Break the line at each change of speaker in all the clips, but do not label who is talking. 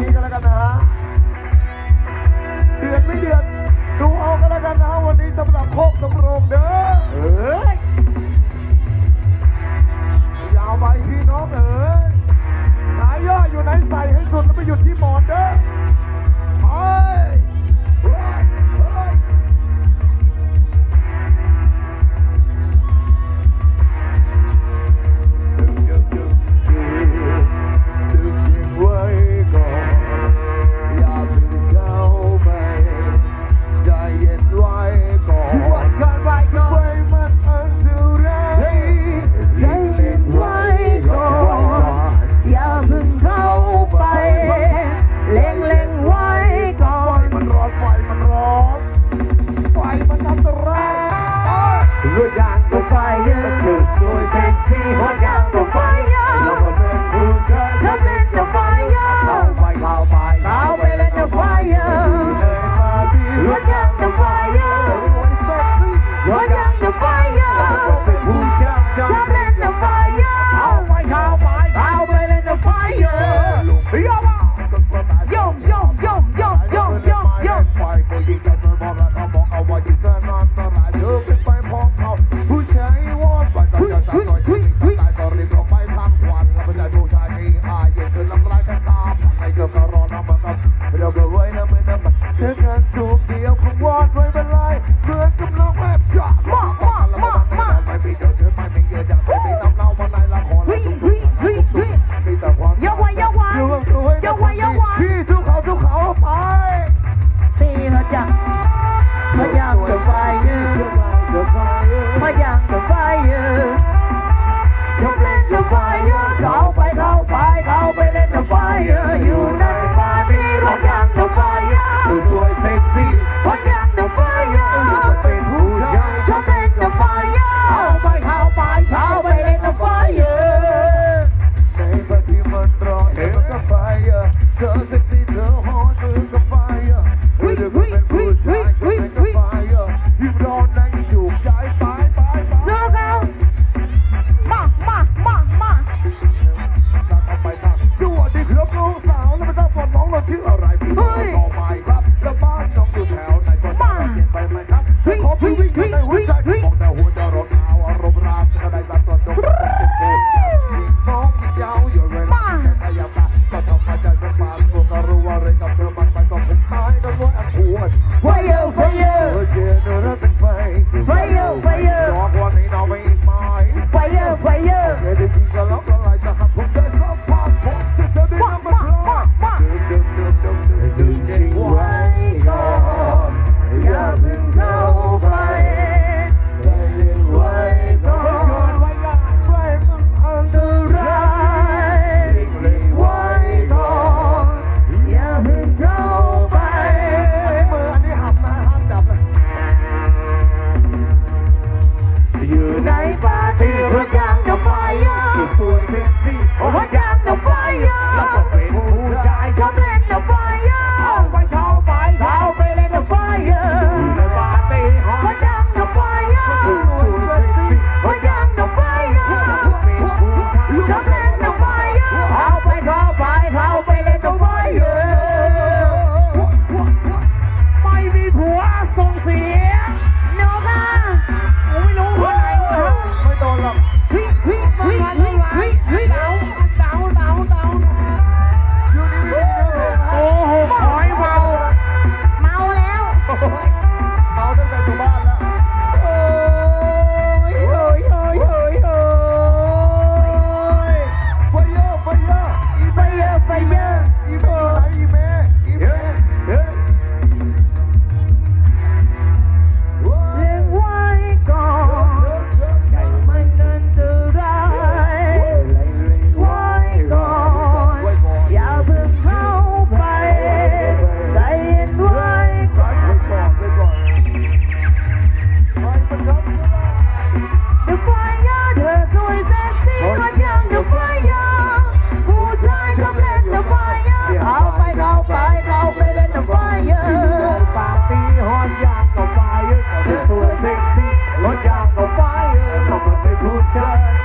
นี้กันแล้วกันนะฮะเดือดไม่เดือดดูเอากันแล้วกันนะฮะวันนี้สำหรับโคกสำโรงเด้อเอยาวไปพี่น้องเอ๋ยสายย่ออยู่ไหนใส่ให้สุดแล้วไปหยุดที่หมอน Spirito!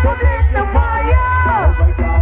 ายชอ
บเล่
น The fire